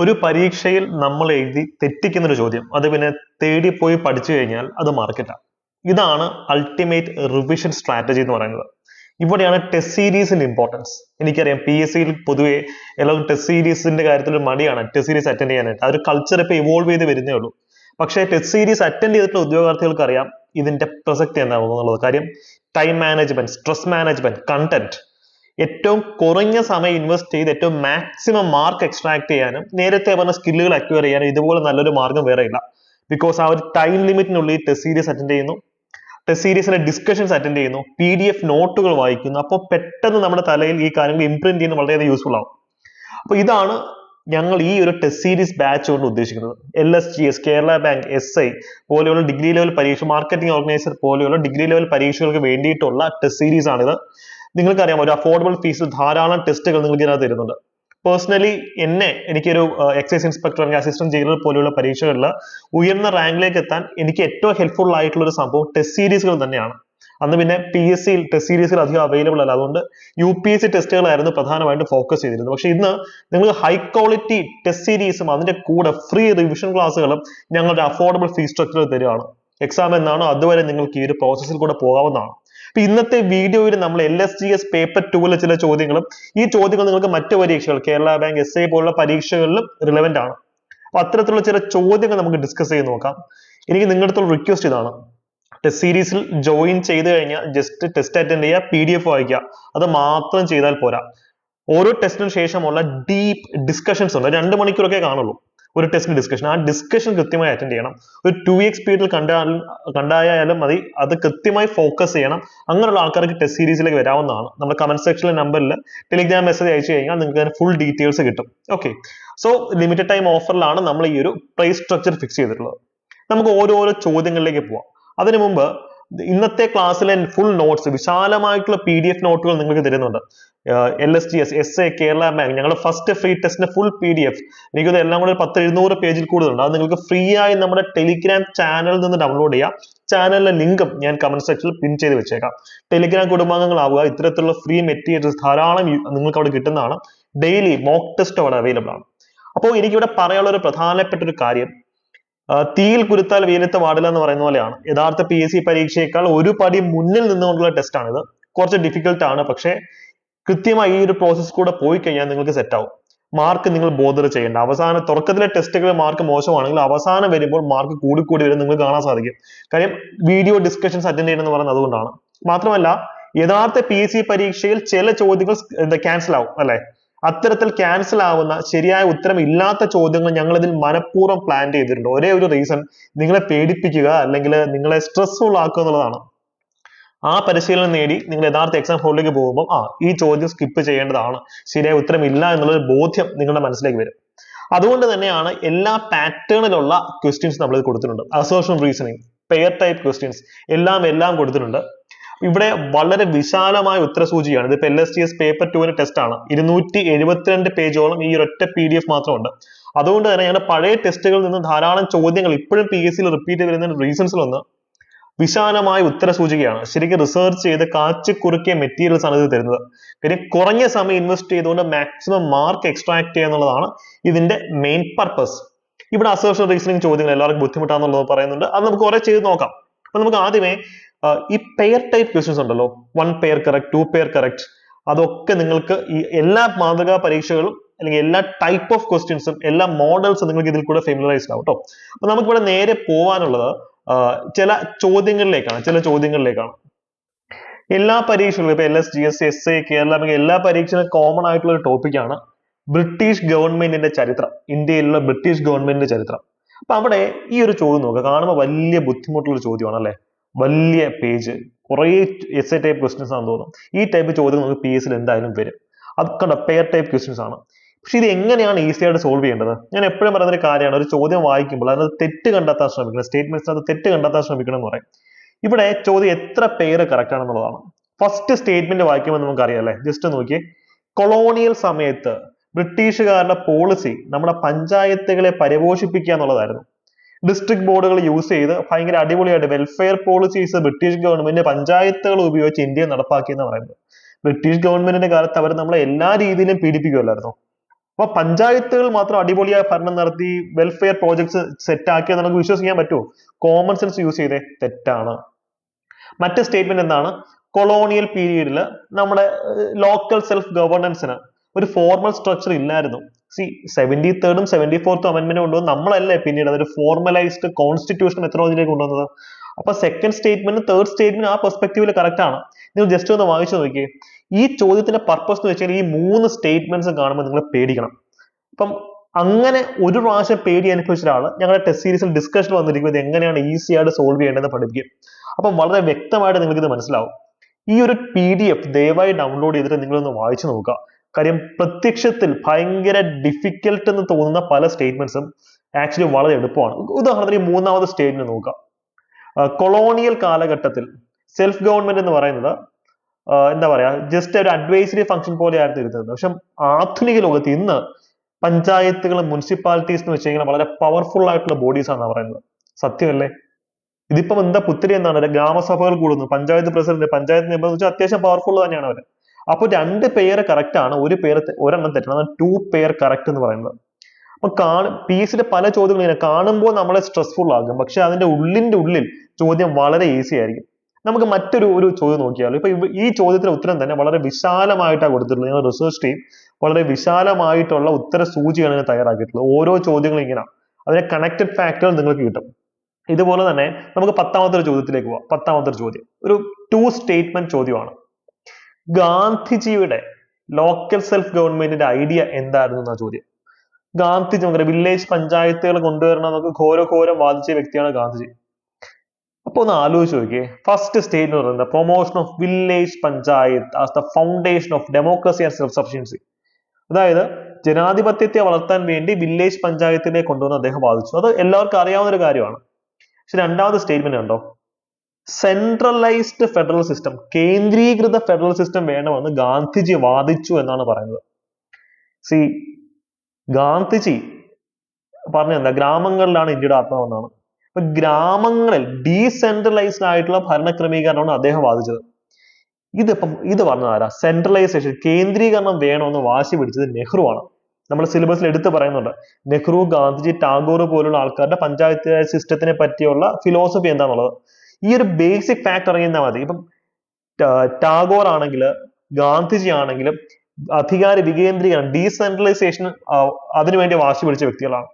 ഒരു പരീക്ഷയിൽ നമ്മൾ എഴുതി തെറ്റിക്കുന്ന ഒരു ചോദ്യം. അത് പിന്നെ തേടി പോയി പഠിച്ചു കഴിഞ്ഞാൽ അത് മാർക്കറ്റാണ് ഇതാണ് അൾട്ടിമേറ്റ് റിവിഷൻ സ്ട്രാറ്റജി എന്ന് പറയുന്നത്. ഇവിടെയാണ് ടെസ്റ്റ് സീരീസിന്റെ ഇമ്പോർട്ടൻസ് എനിക്കറിയാം പി എസ് സിയിൽ പൊതുവെ എല്ലാവരും ടെസ്റ്റ് സീരീസിന്റെ കാര്യത്തിൽ മടിയാണ്. ടെസ്റ്റ് സീരീസ് അറ്റൻഡ് ചെയ്യാനായിട്ട്. ആ ഒരു കൾച്ചർ ഇപ്പൊ ഇവോൾവ് ചെയ്ത് വരുന്നേ ഉള്ളൂ. പക്ഷേ ടെസ്റ്റ് സീരീസ് അറ്റൻഡ് ചെയ്തിട്ടുള്ള ഉദ്യോഗാർത്ഥികൾക്ക് അറിയാം ഇതിന്റെ പ്രസക്തി എന്താണെന്നുള്ളത് കാര്യം time management stress management content ഏറ്റവും കുറഞ്ഞ സമയം ഇൻവെസ്റ്റ് ചെയ്ത് ഏറ്റവും മാക്സിമം മാർക്ക് എക്സ്ട്രാക്ട് ചെയ്യാനും നേരത്തെ പറഞ്ഞ സ്കില്ലുകൾ അക്വയർ ചെയ്യാനും ഇതുപോലെ നല്ലൊരു മാർഗം വേറെ ഇല്ല. ബിക്കോസ് ആ ഒരു ടൈം ലിമിറ്റിനുള്ളിൽ ടെസ്റ്റ് സീരീസ് അറ്റൻഡ് ചെയ്യുന്നു. ടെസ്റ്റ് സീരീസിലെ ഡിസ്കഷൻസ് അറ്റൻഡ് ചെയ്യുന്നു. പി ഡി എഫ് നോട്ടുകൾ വായിക്കുന്നു. അപ്പോൾ പെട്ടെന്ന് നമ്മുടെ തലയിൽ ഈ കാര്യങ്ങൾ ഇംപ്രിന്റ് ചെയ്യുന്നത് വളരെയധികം യൂസ്ഫുൾ ആവും അപ്പോൾ ഇതാണ് ഞങ്ങൾ ഈ ഒരു ടെസ്റ്റ് സീരീസ് ബാച്ച് കൊണ്ട് ഉദ്ദേശിക്കുന്നത്. L S G S Kerala bank S I പോലെയുള്ള ഡിഗ്രി ലെവൽ പരീക്ഷ മാർക്കറ്റിംഗ് ഓർഗനൈസർ പോലെയുള്ള ഡിഗ്രി ലെവൽ പരീക്ഷകൾക്ക് വേണ്ടിയിട്ടുള്ള ടെസ്റ്റ് സീരീസ് ആണിത്. നിങ്ങൾക്കറിയാം ഒരു അഫോർഡബിൾ ൽ ധാരാളം ടെസ്റ്റുകൾ നിങ്ങൾക്ക് ഇതിനകത്ത് തരുന്നുണ്ട്. പേഴ്സണലി എന്നെ എനിക്കൊരു എക്സൈസ് ഇൻസ്പെക്ടർ അല്ലെങ്കിൽ അസിസ്റ്റന്റ് ജയിലർ പോലെയുള്ള പരീക്ഷകളിൽ ഉയർന്ന റാങ്കിലേക്ക് എത്താൻ എനിക്ക് ഏറ്റവും ഹെൽപ്ഫുൾ ആയിട്ടുള്ള ഒരു സംഭവം ടെസ്റ്റ് സീരീസുകൾ തന്നെയാണ്. അന്ന് പിന്നെ പി എസ് സിയിൽ ടെസ്റ്റ് സീരീസിൽ അധികം അവൈലബിൾ അല്ല. അതുകൊണ്ട് സി ടെസ്റ്റുകളായിരുന്നു പ്രധാനമായിട്ടും ഫോക്കസ് ചെയ്തിരുന്നത്. പക്ഷെ ഇന്ന് നിങ്ങൾ ഹൈ ക്വാളിറ്റി ടെസ്റ്റ് സീരീസും അതിന്റെ കൂടെ ഫ്രീ റിവിഷൻ ക്ലാസ്സുകളും ഞങ്ങളുടെ അഫോർഡബിൾ ഫീസ് സ്ട്രക്ചറിൽ തരുവാണ്. എക്സാം എന്നാണോ അതുവരെ നിങ്ങൾക്ക് ഈ ഒരു പ്രോസസ്സിൽ കൂടെ പോകാവുന്നതാണ്. ഇന്നത്തെ വീഡിയോയിൽ നമ്മൾ L S G S paper ടൂവിലെ ചില ചോദ്യങ്ങളും ഈ ചോദ്യങ്ങൾ നിങ്ങൾക്ക് മറ്റു പരീക്ഷകൾ കേരള ബാങ്ക് എസ് ഐ പോലുള്ള പരീക്ഷകളിലും റിലവന്റ് ആണ്. അപ്പൊ അത്തരത്തിലുള്ള ചില ചോദ്യങ്ങൾ നമുക്ക് ഡിസ്കസ് ചെയ്ത് നോക്കാം. എനിക്ക് നിങ്ങളുടെ അടുത്തുള്ള റിക്വസ്റ്റ് ഇതാണ്. ടെസ്റ്റ് സീരീസിൽ ജോയിൻ ചെയ്ത് കഴിഞ്ഞാൽ ജസ്റ്റ് ടെസ്റ്റ് അറ്റൻഡ് ചെയ്യുക പി ഡി എഫ് വായിക്കുക. അത് മാത്രം ചെയ്താൽ പോരാ. ഓരോ ടെസ്റ്റിനും ശേഷമുള്ള ഡീപ്പ് ഡിസ്കഷൻസ് ഉണ്ട്. രണ്ട് മണിക്കൂറൊക്കെ കാണുള്ളൂ. ഒരു ടെസ്റ്റ് ഡിസ്കഷൻ ആ ഡിസ്കഷൻ കൃത്യമായി അറ്റൻഡ് ചെയ്യണം. ഒരു ടു വീക്ക് പീരീഡിൽ കണ്ടാലും കണ്ടായാലും മതി. അത് കൃത്യമായി ഫോക്കസ് ചെയ്യണം. അങ്ങനെയുള്ള ആൾക്കാർക്ക് ടെസ്റ്റ് സീരീസിലേക്ക് വരാവുന്നതാണ്. നമ്മുടെ കമന്റ് സെക്ഷനിലെ നമ്പറിൽ ടെലിഗ്രാം മെസ്സേജ് അയച്ചു കഴിഞ്ഞാൽ നിങ്ങൾക്ക് അതിന് ഫുൾ ഡീറ്റെയിൽസ് കിട്ടും. ഓക്കെ സോ ലിമിറ്റഡ് ടൈം ഓഫറിലാണ് നമ്മൾ ഈ ഒരു പ്രൈസ് സ്ട്രക്ചർ ഫിക്സ് ചെയ്തിട്ടുള്ളത്. നമുക്ക് ഓരോരോ ചോദ്യങ്ങളിലേക്ക് പോവാം. അതിനു മുമ്പ് ഇന്നത്തെ ക്ലാസ്സിലെ ഫുൾ നോട്ട്സ് വിശാലമായിട്ടുള്ള പി ഡി എഫ് നോട്ടുകൾ നിങ്ങൾക്ക് തരുന്നുണ്ട്. L S T S S A Kerala bank ഞങ്ങളുടെ ഫസ്റ്റ് ഫ്രീ ടെസ്റ്റിന്റെ ഫുൾ പി ഡി എഫ് എനിക്കത് എല്ലാം കൂടെ പത്ത് എഴുന്നൂറ് പേജിൽ കൂടുതലുണ്ട്. അത് നിങ്ങൾക്ക് ഫ്രീ ആയി നമ്മുടെ ടെലിഗ്രാം ചാനലിൽ നിന്ന് ഡൗൺലോഡ് ചെയ്യാം. ചാനലിലെ ലിങ്കും ഞാൻ കമന്റ് സെക്ഷനിൽ പിൻ ചെയ്ത് വെച്ചേക്കാം. ടെലിഗ്രാം കുടുംബാംഗങ്ങളാവുക ഇത്തരത്തിലുള്ള ഫ്രീ മെറ്റീരിയൽസ് ധാരാളം നിങ്ങൾക്ക് അവിടെ കിട്ടുന്നതാണ്. ഡെയിലി മോക്ക് ടെസ്റ്റ് അവിടെ അവൈലബിൾ ആണ്. അപ്പോൾ എനിക്കിവിടെ പറയാനുള്ള ഒരു പ്രധാനപ്പെട്ട ഒരു കാര്യം തീയിൽ കുരുത്താൽ വെയിലത്ത് പാടില്ല എന്ന് പറയുന്ന പോലെയാണ്. യഥാർത്ഥ പി എസ് സി പരീക്ഷയേക്കാൾ ഒരു പടി മുന്നിൽ നിന്നുകൊണ്ടുള്ള ടെസ്റ്റ് ആണിത്. കുറച്ച് ഡിഫിക്കൽട്ട് ആണ്. പക്ഷേ കൃത്യമായി ഈ ഒരു പ്രോസസ് കൂടെ പോയി കഴിഞ്ഞാൽ നിങ്ങൾക്ക് സെറ്റ് ആവും. മാർക്ക് നിങ്ങൾ ബോധർ ചെയ്യേണ്ട. അവസാന തുടക്കത്തിലെ ടെസ്റ്റുകൾ മാർക്ക് മോശമാണെങ്കിൽ അവസാനം വരുമ്പോൾ മാർക്ക് കൂടി കൂടി വരും. നിങ്ങൾക്ക് കാണാൻ സാധിക്കും. കാര്യം വീഡിയോ ഡിസ്കഷൻസ് അറ്റൻഡ് ചെയ്യണമെന്ന് പറയുന്നത് അതുകൊണ്ടാണ്. മാത്രമല്ല യഥാർത്ഥ പി എസ് സി പരീക്ഷയിൽ ചില ചോദ്യങ്ങൾ ക്യാൻസൽ ആവും അല്ലെ? അത്തരത്തിൽ ക്യാൻസൽ ആവുന്ന ശരിയായ ഉത്തരം ഇല്ലാത്ത ചോദ്യങ്ങൾ ഞങ്ങൾ ഇതിൽ മനഃപൂർവം പ്ലാൻ ചെയ്തിട്ടുണ്ട്. ഒരേ ഒരു റീസൺ നിങ്ങളെ പേടിപ്പിക്കുക അല്ലെങ്കിൽ നിങ്ങളെ സ്ട്രെസ്ഫുൾ ആക്കുക എന്നുള്ളതാണ്. ആ പരിശീലനം നേടി നിങ്ങൾ യഥാർത്ഥ എക്സാം ഹോളിലേക്ക് പോകുമ്പോൾ ആ ഈ ചോദ്യം സ്കിപ്പ് ചെയ്യേണ്ടതാണ്. ശരിയായ ഉത്തരം ഇല്ല എന്നുള്ള ഒരു ബോധ്യം നിങ്ങളുടെ മനസ്സിലേക്ക് വരും. അതുകൊണ്ട് തന്നെയാണ് എല്ലാ പാറ്റേണിലുള്ള ക്വസ്റ്റ്യൻസ് നമ്മൾ കൊടുത്തിട്ടുണ്ട്. Assertion reasoning pair type questions എല്ലാം എല്ലാം കൊടുത്തിട്ടുണ്ട്. ഇവിടെ വളരെ വിശാലമായ ഉത്തരസൂചിയാണ്. ഇതിപ്പോ L S T S paper ടുവിന് ടെസ്റ്റ് ആണ്. ഇരുന്നൂറ്റി എഴുപത്തിരണ്ട് പേജോളം ഈ ഒരൊറ്റ പി ഡി എഫ് മാത്രമുണ്ട്. അതുകൊണ്ട് തന്നെ ഞങ്ങളുടെ പഴയ ടെസ്റ്റുകളിൽ നിന്ന് ധാരാളം ചോദ്യങ്ങൾ ഇപ്പോഴും പി എസ് സിയിൽ റിപ്പീറ്റ് വരുന്ന റീസൺസിൽ ഒന്ന് വിശാലമായ ഉത്തരസൂചികയാണ്. ശരിക്കും റിസർച്ച് ചെയ്ത് കാച്ചു കുറുക്കിയ മെറ്റീരിയൽസ് ആണ് ഇത് തരുന്നത്. പിന്നെ കുറഞ്ഞ സമയം ഇൻവെസ്റ്റ് ചെയ്തുകൊണ്ട് മാക്സിമം മാർക്ക് എക്സ്ട്രാക്ട് ചെയ്യുക എന്നുള്ളതാണ് ഇതിന്റെ മെയിൻ പർപ്പസ് ഇവിടെ അസേർഷൻ റീസണിങ് ചോദ്യങ്ങൾ എല്ലാവർക്കും ബുദ്ധിമുട്ടാന്നുള്ളത് പറയുന്നുണ്ട്. അത് നമുക്ക് കുറെ ചെയ്ത് നോക്കാം. അപ്പൊ നമുക്ക് ആദ്യമേ ഈ പെയർ ടൈപ്പ് ക്വസ്റ്റ്യൻസ് ഉണ്ടല്ലോ. One pair correct two pair correct അതൊക്കെ നിങ്ങൾക്ക് ഈ എല്ലാ മാതൃകാ പരീക്ഷകളും അല്ലെങ്കിൽ എല്ലാ ടൈപ്പ് ഓഫ് ക്വസ്റ്റ്യൻസും എല്ലാ മോഡൽസും നിങ്ങൾക്ക് ഇതിൽ കൂടെ ഫെമിലറൈസ്ഡ് ആവും കേട്ടോ അപ്പൊ നമുക്കിവിടെ നേരെ പോവാനുള്ളത് ചില ചോദ്യങ്ങളിലേക്കാണ് ചില ചോദ്യങ്ങളിലേക്കാണ്. എല്ലാ പരീക്ഷകളും ഇപ്പൊ L S G S S A Kerala എല്ലാ പരീക്ഷയിലും കോമൺ ആയിട്ടുള്ള ഒരു ടോപ്പിക്കാണ് ബ്രിട്ടീഷ് ഗവൺമെന്റിന്റെ ചരിത്രം ഇന്ത്യയിലുള്ള ബ്രിട്ടീഷ് ഗവൺമെന്റിന്റെ ചരിത്രം. അപ്പൊ അവിടെ ഈ ഒരു ചോദ്യം നോക്കുക. കാണുമ്പോൾ വലിയ ബുദ്ധിമുട്ടുള്ള ഒരു ചോദ്യമാണ് അല്ലെ വലിയ പേജ് കുറേ എസ് എ ടൈപ്പ് ക്വസ്റ്റ്യൻസ് ആണെന്ന് തോന്നുന്നു. ഈ ടൈപ്പ് ചോദ്യങ്ങൾ നമുക്ക് പി എസ് എന്തായാലും വരും. അത് കണ്ട? പെയർ ടൈപ്പ് ക്വസ്റ്റ്യൻസ് ആണ്. പക്ഷെ ഇത് എങ്ങനെയാണ് ഈസി ആയിട്ട് സോൾവ് ചെയ്യേണ്ടത്? ഞാൻ എപ്പോഴും പറയുന്ന ഒരു കാര്യമാണ്. ഒരു ചോദ്യം വായിക്കുമ്പോൾ അതിനകത്ത് തെറ്റ് കണ്ടെത്താൻ ശ്രമിക്കണം. സ്റ്റേറ്റ്മെന്റ്സിനകത്ത് തെറ്റ് കണ്ടെത്താൻ ശ്രമിക്കണം എന്ന് പറയും. ഇവിടെ ചോദ്യം എത്ര പേര് കറക്റ്റ് ആണെന്നുള്ളതാണ്. ഫസ്റ്റ് സ്റ്റേറ്റ്മെന്റ് വായിക്കുമ്പോൾ നമുക്ക് അല്ലെ? ജസ്റ്റ് നോക്കിയേ. കൊളോണിയൽ സമയത്ത് ബ്രിട്ടീഷുകാരുടെ പോളിസി നമ്മുടെ പഞ്ചായത്തുകളെ പരിപോഷിപ്പിക്കുക എന്നുള്ളതായിരുന്നു. ഡിസ്ട്രിക്ട് ബോർഡുകൾ യൂസ് ചെയ്ത് ഭയങ്കര അടിപൊളിയായിട്ട് വെൽഫെയർ പോളിസീസ് ബ്രിട്ടീഷ് ഗവൺമെന്റ് പഞ്ചായത്തുകൾ ഉപയോഗിച്ച് ഇന്ത്യ നടപ്പാക്കി എന്ന് പറയുന്നത് ബ്രിട്ടീഷ് ഗവൺമെന്റിന്റെ കാലത്ത് അവർ നമ്മളെ എല്ലാ രീതിയിലും പീഡിപ്പിക്കുമല്ലായിരുന്നു അപ്പൊ പഞ്ചായത്തുകൾ മാത്രം അടിപൊളിയായി ഭരണം നടത്തി വെൽഫെയർ പ്രോജക്ട്സ് സെറ്റ് ആക്കിയത് നമുക്ക് വിശ്വസിക്കാൻ പറ്റുമോ? കോമൺ സെൻസ് യൂസ് ചെയ്തേ തെറ്റാണ്. മറ്റ് സ്റ്റേറ്റ്മെന്റ് എന്താണ്? കൊളോണിയൽ പീരീഡിൽ നമ്മുടെ ലോക്കൽ സെൽഫ് ഗവേണൻസിന് ഒരു ഫോർമൽ സ്ട്രക്ചർ ഇല്ലായിരുന്നു. സി സെവന്റി തേർഡും സെവന്റി ഫോർത്തും അമെന്റ്മെന്റ് കൊണ്ടുവന്ന് നമ്മളല്ലേ പിന്നീട് അതൊരു ഫോർമലൈസ്ഡ് കോൺസ്റ്റിറ്റ്യൂഷൻ മെത്തഡോളജിയിലേക്ക് കൊണ്ടുവന്നത്? അപ്പൊ സെക്കൻഡ് സ്റ്റേറ്റ്മെന്റ് തേർഡ് സ്റ്റേറ്റ്മെന്റ് ആ പെർസ്പെക്റ്റീവിൽ കറക്റ്റ് ആണ്. നിങ്ങൾ ജസ്റ്റ് ഒന്ന് വായിച്ചു നോക്കിയേ. ഈ ചോദ്യത്തിന്റെ പർപ്പസ് എന്ന് വെച്ചാൽ ഈ മൂന്ന് സ്റ്റേറ്റ്മെന്റ്സ് കാണുമ്പോൾ നിങ്ങൾ പേടിക്കണം. അപ്പം അങ്ങനെ ഒരു പ്രാവശ്യം പേടി അനുഭവിച്ച ഒരാൾ ഞങ്ങളുടെ ടെസ്റ്റ് സീരീസിൽ ഡിസ്കഷൻ വന്നിരിക്കുന്നത് എങ്ങനെയാണ് ഈസി ആയിട്ട് സോൾവ് ചെയ്യേണ്ടതെന്ന് പഠിപ്പിക്കും. അപ്പം വളരെ വ്യക്തമായിട്ട് നിങ്ങൾക്ക് ഇത് മനസ്സിലാവും. ഈ ഒരു പി ഡി എഫ് ദയവായി ഡൗൺലോഡ് ചെയ്തിട്ട് നിങ്ങളൊന്ന് വായിച്ചു നോക്കുക. കാര്യം പ്രത്യക്ഷത്തിൽ ഭയങ്കര ഡിഫിക്കൽട്ട് എന്ന് തോന്നുന്ന പല സ്റ്റേറ്റ്മെന്റ്സും ആക്ച്വലി വളരെ എളുപ്പമാണ്. ഉദാഹരണത്തിന് ഈ മൂന്നാമത് സ്റ്റേറ്റ്മെന്റ് നോക്കുക കൊളോണിയൽ കാലഘട്ടത്തിൽ സെൽഫ് ഗവൺമെന്റ് എന്ന് പറയുന്നത് എന്താ പറയാ ജസ്റ്റ് ഒരു അഡ്വൈസറി ഫംഗ്ഷൻ പോലെയായിരുന്നു ഇരുന്നത്. പക്ഷെ ആധുനിക ലോകത്ത് ഇന്ന് പഞ്ചായത്തുകളും മുനിസിപ്പാലിറ്റീസ് എന്ന് വെച്ച് കഴിഞ്ഞാൽ വളരെ പവർഫുൾ ആയിട്ടുള്ള ബോഡീസ് ആണ് പറയുന്നത്. സത്യമല്ലേ? ഇതിപ്പം എന്താ പുത്തിരി എന്നാണ്. ഗ്രാമസഭകൾ കൂടുന്നു. പഞ്ചായത്ത് പ്രസിഡന്റ് പഞ്ചായത്ത് മെമ്പർ വെച്ചാൽ അത്യാവശ്യം പവർഫുൾ തന്നെയാണ് അവർ അപ്പൊ രണ്ട് പേര് കറക്റ്റ് ആണ്. ഒരു പേര് ഒരെണ്ണം തെറ്റണം. ടു പേർ കറക്റ്റ് എന്ന് പറയുന്നത്. അപ്പൊ കാണ പി എസ് പല ചോദ്യങ്ങളും ഇങ്ങനെ കാണുമ്പോൾ നമ്മളെ സ്ട്രെസ്ഫുൾ ആകും. പക്ഷെ അതിന്റെ ഉള്ളിന്റെ ഉള്ളിൽ ചോദ്യം വളരെ ഈസി ആയിരിക്കും. നമുക്ക് മറ്റൊരു ഒരു ചോദ്യം നോക്കിയാലോ. ഇപ്പൊ ഈ ചോദ്യത്തിന്റെ ഉത്തരം തന്നെ വളരെ വിശാലമായിട്ടാണ് കൊടുത്തിട്ടുള്ളത്. ഞങ്ങൾ റിസർച്ച് ടീം വളരെ വിശാലമായിട്ടുള്ള ഉത്തര സൂചിയാണ് ഇതിന് തയ്യാറാക്കിയിട്ടുള്ളത്. ഓരോ ചോദ്യങ്ങളും ഇങ്ങനെ. അതിന്റെ കണക്റ്റഡ് ഫാക്ടർ നിങ്ങൾക്ക് കിട്ടും. ഇതുപോലെ തന്നെ നമുക്ക് പത്താമത്തെ ചോദ്യത്തിലേക്ക് പോവാം. പത്താമത്തെ ചോദ്യം. ഒരു ടു സ്റ്റേറ്റ്മെന്റ് ചോദ്യമാണ്. ഗാന്ധിജിയുടെ ലോക്കൽ സെൽഫ് ഗവൺമെന്റിന്റെ ഐഡിയ എന്തായിരുന്നു എന്നാ ചോദ്യം. ഗാന്ധിജി നമുക്കറിയാം വില്ലേജ് പഞ്ചായത്തുകൾ കൊണ്ടുവരണം എന്നൊക്കെ ഘോരഘോരം വാദിച്ച വ്യക്തിയാണ് ഗാന്ധിജി. അപ്പൊ ഒന്ന് ആലോചിച്ച് നോക്കിയേ. ഫസ്റ്റ് സ്റ്റേറ്റ് പറയുന്നത് promotion of village panchayat as the foundation of democracy and self sufficiency അതായത് ജനാധിപത്യത്തെ വളർത്താൻ വേണ്ടി വില്ലേജ് പഞ്ചായത്തിനെ കൊണ്ടുവന്ന് അദ്ദേഹം വാദിച്ചു. അത് എല്ലാവർക്കും അറിയാവുന്ന ഒരു കാര്യമാണ്. പക്ഷെ രണ്ടാമത് സ്റ്റേറ്റ്മെന്റ് ഉണ്ടോ സെൻട്രലൈസ്ഡ് ഫെഡറൽ സിസ്റ്റം കേന്ദ്രീകൃത ഫെഡറൽ സിസ്റ്റം വേണമെന്ന് ഗാന്ധിജി വാദിച്ചു എന്നാണ് പറയുന്നത്. സി ഗാന്ധിജി പറഞ്ഞ എന്താ? ഗ്രാമങ്ങളിലാണ് ഇന്ത്യയുടെ ആത്മാവെന്നാണ്. അപ്പൊ ഗ്രാമങ്ങളിൽ ഡീസെൻട്രലൈസ്ഡ് ആയിട്ടുള്ള ഭരണ ക്രമീകരണമാണ് അദ്ദേഹം വാദിച്ചത്. ഇതിപ്പം ഇത് പറഞ്ഞത് ആരാ? സെൻട്രലൈസേഷൻ കേന്ദ്രീകരണം വേണമെന്ന് വാശി പിടിച്ചത് നെഹ്റു ആണ്. നമ്മുടെ സിലബസിൽ എടുത്തു പറയുന്നുണ്ട്. നെഹ്റു ഗാന്ധിജി ടാഗോർ പോലുള്ള ആൾക്കാരുടെ പഞ്ചായത്ത് സിസ്റ്റത്തിനെ പറ്റിയുള്ള ഫിലോസഫി എന്താണെന്നുള്ളത് ഈ ഒരു ബേസിക് ഫാക്ട് അറിയുന്നാൽ മതി. ഇപ്പം ടാഗോർ ആണെങ്കിൽ ഗാന്ധിജി ആണെങ്കിലും അധികാര വികേന്ദ്രീകരണം ഡീസെൻട്രലൈസേഷൻ അതിനുവേണ്ടി വാശി പിടിച്ച വ്യക്തികളാണ്.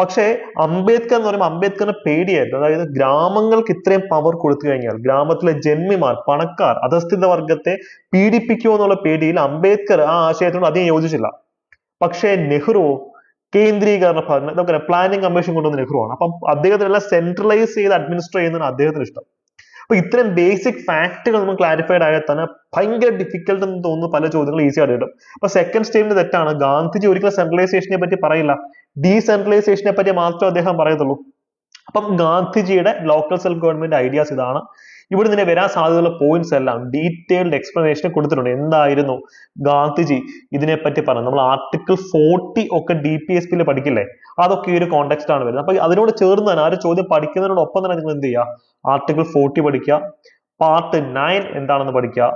പക്ഷേ അംബേദ്കർ എന്ന് പറയുമ്പോൾ അംബേദ്കറിന് പേടിയായിരുന്നു. അതായത് ഗ്രാമങ്ങൾക്ക് ഇത്രയും പവർ കൊടുത്തു കഴിഞ്ഞാൽ ഗ്രാമത്തിലെ ജന്മിമാർ പണക്കാർ അധസ്ഥിത വർഗത്തെ പീഡിപ്പിക്കുമോ എന്നുള്ള പേടിയിൽ അംബേദ്കർ ആ ആശയത്തോട് അധികം യോജിച്ചില്ല. പക്ഷേ നെഹ്റു കേന്ദ്രീകരണ ഭരണം നമുക്കറിയാം പ്ലാനിംഗ് കമ്മീഷൻ കൊണ്ടുവന്ന നെഹ്റു ആണ് അപ്പം അദ്ദേഹത്തിനെല്ലാം സെൻട്രലൈസ് ചെയ്ത് അഡ്മിനിസ്റ്റർ ചെയ്യുന്നതാണ് അദ്ദേഹത്തിന് ഇഷ്ടം. അപ്പൊ ഇത്രയും ബേസിക് ഫാക്ടുകൾ നമ്മൾ ക്ലാരിഫൈഡ് ആയാൽ തന്നെ ഭയങ്കര ഡിഫിക്കൽട്ട് എന്ന് തോന്നുന്ന പല ചോദ്യങ്ങൾ ഈസി ആയിട്ട് കിട്ടും. അപ്പൊ സെക്കൻഡ് സ്റ്റേറ്റ്മെന്റ് തെറ്റാണ്. ഗാന്ധിജി ഒരിക്കലും സെൻട്രലൈസേഷനെ പറ്റി പറയില്ല. ഡീസെൻട്രലൈസേഷനെ പറ്റി മാത്രമേ അദ്ദേഹം പറയത്തുള്ളൂ. അപ്പം ഗാന്ധിജിയുടെ ലോക്കൽ സെൽഫ് ഗവൺമെന്റ് ഐഡിയാസ് ഇതാണ്. ഇവിടെ നിന്ന് വരാൻ സാധ്യതയുള്ള പോയിന്റ്സ് എല്ലാം ഡീറ്റെയിൽഡ് എക്സ്പ്ലനേഷൻ കൊടുത്തിട്ടുണ്ട്. എന്തായിരുന്നു ഗാന്ധിജി ഇതിനെപ്പറ്റി പറഞ്ഞു നമ്മൾ ആർട്ടിക്കിൾ ഫോർട്ടി ഒക്കെ എസ് പിയിൽ പഠിക്കില്ലേ? അതൊക്കെ ഈ ഒരു കോണ്ടെക്സ്റ്റ് ആണ് വരുന്നത്. അപ്പൊ അതിനോട് ചേർന്ന് തന്നെ ആ ഒരു ചോദ്യം പഠിക്കുന്നതിനോടൊപ്പം തന്നെ നിങ്ങൾ എന്ത് ചെയ്യുക? ആർട്ടിക്കിൾ ഫോർട്ടി പഠിക്കുക. പാർട്ട് നയൻ എന്താണെന്ന് പഠിക്കുക.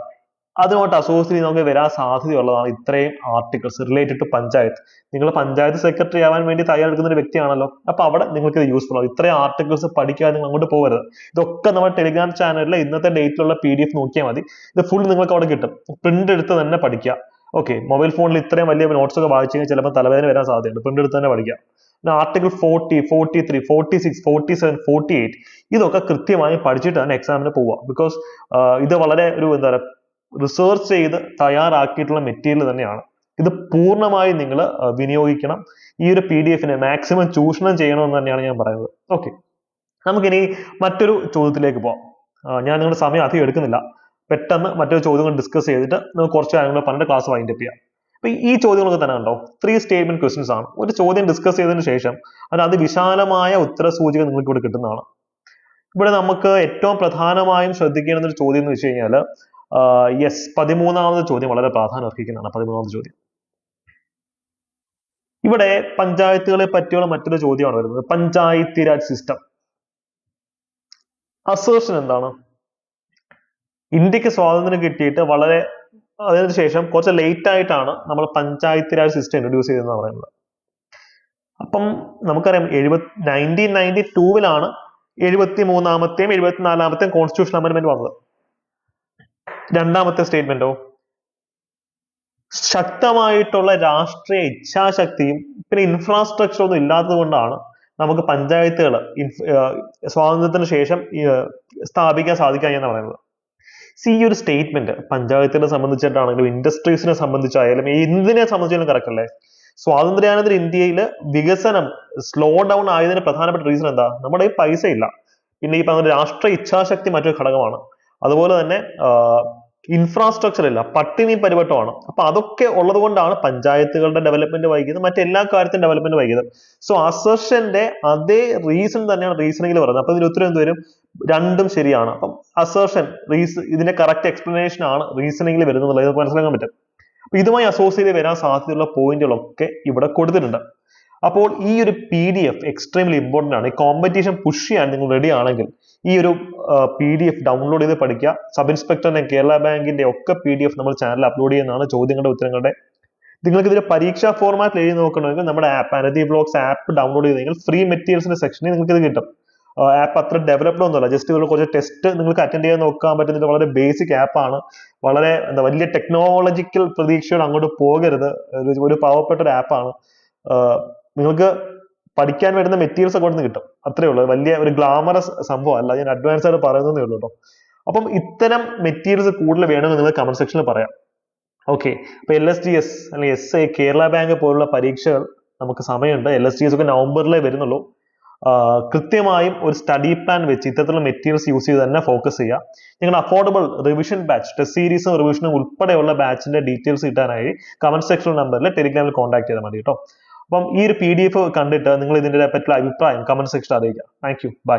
അതുമായിട്ട് അസോസിയേറ്റ് നമുക്ക് വരാൻ സാധ്യതയുള്ളതാണ് ഇത്രയും ആർട്ടിക്കിൾസ് റിലേറ്റഡ് ടു പഞ്ചായത്ത്. നിങ്ങൾ പഞ്ചായത്ത് സെക്രട്ടറി ആവാൻ വേണ്ടി തയ്യാറെടുക്കുന്ന ഒരു വ്യക്തിയാണല്ലോ അപ്പൊ അവിടെ നിങ്ങൾക്ക് ഇത് യൂസ്ഫുൾ ആവും ഇത്രയും ആർട്ടിക്കിൾസ് പഠിക്കാതെ നിങ്ങൾ അങ്ങോട്ട് പോകരുത്. ഇതൊക്കെ നമ്മുടെ ടെലിഗ്രാം ചാനലിലെ ഇന്നത്തെ ഡേറ്റിലുള്ള പി ഡി എഫ് നോക്കിയാൽ മതി. ഇത് ഫുൾ നിങ്ങൾക്ക് അവിടെ കിട്ടും. പ്രിന്റ് എടുത്ത് തന്നെ പഠിക്കുക. ഓക്കെ മൊബൈൽ ഫോണിൽ ഇത്രയും വലിയ നോട്ട്സ് ഒക്കെ വായിച്ചു കഴിഞ്ഞാൽ ചിലപ്പോൾ തലവേദന വരാൻ സാധ്യതയുണ്ട്. പ്രിന്റ് എടുത്ത് തന്നെ പഠിക്കുക. പിന്നെ article forty forty three forty six forty seven forty eight ഇതൊക്കെ കൃത്യമായി പഠിച്ചിട്ട് തന്നെ എക്സാമിന് പോവുക. ബിക്കോസ് ഇത് വളരെ ഒരു എന്താ പറയുക റിസർച്ച് ചെയ്ത് തയ്യാറാക്കിയിട്ടുള്ള മെറ്റീരിയൽ തന്നെയാണ്. ഇത് പൂർണമായി നിങ്ങൾ വിനിയോഗിക്കണം. ഈ ഒരു പി ഡി എഫിനെ മാക്സിമം ചൂഷണം ചെയ്യണമെന്ന് തന്നെയാണ് ഞാൻ പറയുന്നത്. ഓക്കെ നമുക്കിനി മറ്റൊരു ചോദ്യത്തിലേക്ക് പോവാം. ഞാൻ നിങ്ങളുടെ സമയം അധികം എടുക്കുന്നില്ല. പെട്ടെന്ന് മറ്റൊരു ചോദ്യങ്ങൾ ഡിസ്കസ് ചെയ്തിട്ട് നമുക്ക് കുറച്ച് കാര്യങ്ങൾ പറഞ്ഞിട്ട് ക്ലാസ് വൈൻഡപ്പ് ചെയ്യാം. അപ്പൊ ഈ ചോദ്യങ്ങളൊക്കെ തന്നെ കണ്ടോ? ത്രീ സ്റ്റേറ്റ്മെന്റ് ക്വസ്റ്റ്യൻസ് ആണ്. ഒരു ചോദ്യം ഡിസ്കസ് ചെയ്തതിന് ശേഷം അത് അതിവിശാലമായ ഉത്തര സൂചിക നിങ്ങൾക്ക് ഇവിടെ കിട്ടുന്നതാണ്. ഇവിടെ നമുക്ക് ഏറ്റവും പ്രധാനമായും ശ്രദ്ധിക്കേണ്ട ഒരു ചോദ്യം എന്ന് വെച്ച് കഴിഞ്ഞാൽ യെസ് പതിമൂന്നാമത് ചോദ്യം വളരെ പ്രാധാന്യം അർഹിക്കുന്നതാണ്. പതിമൂന്നാമത് ചോദ്യം. ഇവിടെ പഞ്ചായത്തുകളെ പറ്റിയുള്ള മറ്റൊരു ചോദ്യമാണ് വരുന്നത്. പഞ്ചായത്തി രാജ് സിസ്റ്റം അസേർഷൻ എന്താണ്? ഇന്ത്യയ്ക്ക് സ്വാതന്ത്ര്യം കിട്ടിയിട്ട് വളരെ അതിനുശേഷം കുറച്ച് ലേറ്റ് ആയിട്ടാണ് നമ്മൾ പഞ്ചായത്തി രാജ് സിസ്റ്റം ഇൻട്രൊഡ്യൂസ് ചെയ്തതെന്ന് പറയുന്നത്. അപ്പം നമുക്കറിയാം എഴുപത് നയന്റീൻ നയന്റി ടൂവിലാണ് എഴുപത്തി മൂന്നാമത്തെയും എഴുപത്തിനാലാമത്തെയും കോൺസ്റ്റിറ്റ്യൂഷൻ അമെൻമെന്റ് വന്നത്. രണ്ടാമത്തെ സ്റ്റേറ്റ്മെന്റോ ശക്തമായിട്ടുള്ള രാഷ്ട്രീയ ഇച്ഛാശക്തിയും പിന്നെ ഇൻഫ്രാസ്ട്രക്ചർ ഒന്നും ഇല്ലാത്തത് കൊണ്ടാണ് നമുക്ക് പഞ്ചായത്തുകൾ സ്വാതന്ത്ര്യത്തിന് ശേഷം സ്ഥാപിക്കാൻ സാധിക്കുക എന്ന് പറയുന്നത്. സി ഈ ഒരു സ്റ്റേറ്റ്മെന്റ് പഞ്ചായത്തിനെ സംബന്ധിച്ചിട്ടാണെങ്കിലും ഇൻഡസ്ട്രീസിനെ സംബന്ധിച്ചായാലും എന്തിനെ സംബന്ധിച്ചാലും കറക്റ്റ് അല്ലേ? സ്വാതന്ത്ര്യാനന്തര ഇന്ത്യയിൽ വികസനം സ്ലോ ഡൗൺ ആയതിന് പ്രധാനപ്പെട്ട റീസൺ എന്താ? നമ്മുടെ കയ്യിൽ പൈസ ഇല്ല പിന്നെ ഈ പറഞ്ഞ രാഷ്ട്രീയ ഇച്ഛാശക്തി മറ്റൊരു ഘടകമാണ്. അതുപോലെ തന്നെ ഇൻഫ്രാസ്ട്രക്ചർ ഇല്ല. പട്ടിണി പരിവട്ടമാണ്. അപ്പൊ അതൊക്കെ ഉള്ളത് കൊണ്ടാണ് പഞ്ചായത്തുകളുടെ ഡെവലപ്മെന്റ് വൈകിയത് മറ്റെല്ലാ കാര്യത്തിനും ഡെവലപ്മെന്റ് വൈകിയത്. സോ അസർഷന്റെ അതേ റീസൺ തന്നെയാണ് റീസണിങ്ങിൽ പറയുന്നത്. അപ്പൊ ഇതിന് ഉത്തരം എന്ത് വരും രണ്ടും ശരിയാണ്. അപ്പം അസർഷൻ റീസൺ ഇതിന്റെ കറക്റ്റ് എക്സ്പ്ലനേഷൻ ആണ് റീസണിങ്ങിൽ വരുന്നത്. മനസ്സിലാക്കാൻ പറ്റും. ഇതുമായി അസോസിയേറ്റ് വരാൻ സാധ്യതയുള്ള പോയിന്റുകളൊക്കെ ഇവിടെ കൊടുത്തിട്ടുണ്ട്. അപ്പോൾ ഈ ഒരു P D F extremely important ആണ്. ഈ കോമ്പറ്റീഷൻ പുഷ് ചെയ്യാൻ നിങ്ങൾ റെഡി ആണെങ്കിൽ ഈ ഒരു പി ഡി എഫ് ഡൗൺലോഡ് ചെയ്ത് പഠിക്കുക. സബ് ഇൻസ്പെക്ടറിന്റെ കേരള ബാങ്കിന്റെ ഒക്കെ പി ഡി എഫ് നമ്മൾ ചാനൽ അപ്ലോഡ് ചെയ്യുന്നതാണ് ചോദ്യങ്ങളുടെ ഉത്തരങ്ങളുടെ. നിങ്ങൾക്ക് ഇതിന്റെ പരീക്ഷാ ഫോർമാറ്റിൽ എഴുതി നോക്കണമെങ്കിൽ നമ്മുടെ ആപ്പ് അനധി ബ്ലോഗ്സ് ആപ്പ് ഡൗൺലോഡ് ചെയ്ത് കഴിഞ്ഞാൽ ഫ്രീ മെറ്റീരിയൽസിന്റെ സെക്ഷനിൽ നിങ്ങൾക്ക് ഇത് കിട്ടും. ആപ്പ് അത്ര ഡെവലപ്ഡ് ഒന്നുമല്ല ജസ്റ്റ് ഇതിൽ കുറച്ച് ടെസ്റ്റ് നിങ്ങൾക്ക് അറ്റൻഡ് ചെയ്യാൻ നോക്കാൻ പറ്റുന്ന വളരെ ബേസിക് ആണ്. വളരെ എന്താ വലിയ ടെക്നോളജിക്കൽ പ്രതീക്ഷയോട് അങ്ങോട്ട് പോകരുത്. ഒരു പാവപ്പെട്ട ഒരു ആപ്പാണ് നിങ്ങൾക്ക് പഠിക്കാൻ വരുന്ന മെറ്റീരിയൽസ് ഒക്കെ നിന്ന് കിട്ടും. അത്രേ ഉള്ളൂ. വലിയ ഒരു ഗ്ലാമറസ് സംഭവം അല്ല. ഞാൻ അഡ്വാൻസ് ആയിട്ട് പറയുന്നതേ ഉള്ളൂ കേട്ടോ. അപ്പം ഇത്തരം മെറ്റീരിയൽസ് കൂടുതൽ വേണമെന്ന് നിങ്ങൾ കമന്റ് സെക്ഷനിൽ പറയാം. ഓക്കെ അപ്പൊ എൽ എസ് ഡി എസ് അല്ലെങ്കിൽ എസ് ഐ കേരള ബാങ്ക് പോലുള്ള പരീക്ഷകൾ നമുക്ക് സമയമുണ്ട്. എൽ എസ് ഡി എസ് ഒക്കെ നവംബറിലേ വരുന്നുള്ളൂ. കൃത്യമായും ഒരു സ്റ്റഡി പ്ലാൻ വെച്ച് ഇത്തരത്തിലുള്ള മെറ്റീരിയൽസ് യൂസ് ചെയ്ത് തന്നെ ഫോക്കസ് ചെയ്യുക നിങ്ങളുടെ അഫോർഡബിൾ റിവിഷൻ ബാച്ച് ടെസ്റ്റ് സീരീസും റിവിഷനും ഉൾപ്പെടെയുള്ള ബാച്ചിന്റെ ഡീറ്റെയിൽസ് കിട്ടാനായി കമന്റ് സെക്ഷൻ നമ്പറിൽ ടെലിഗ്രാമിൽ കോൺടാക്ട് ചെയ്താൽ മതി കേട്ടോ. അപ്പം ഈ ഒരു പി കണ്ടിട്ട് നിങ്ങൾ ഇതിന്റെ പറ്റിയുള്ള അഭിപ്രായം കമന്റ് സെക്ഷൻ അറിയിക്കുക. Thank you bye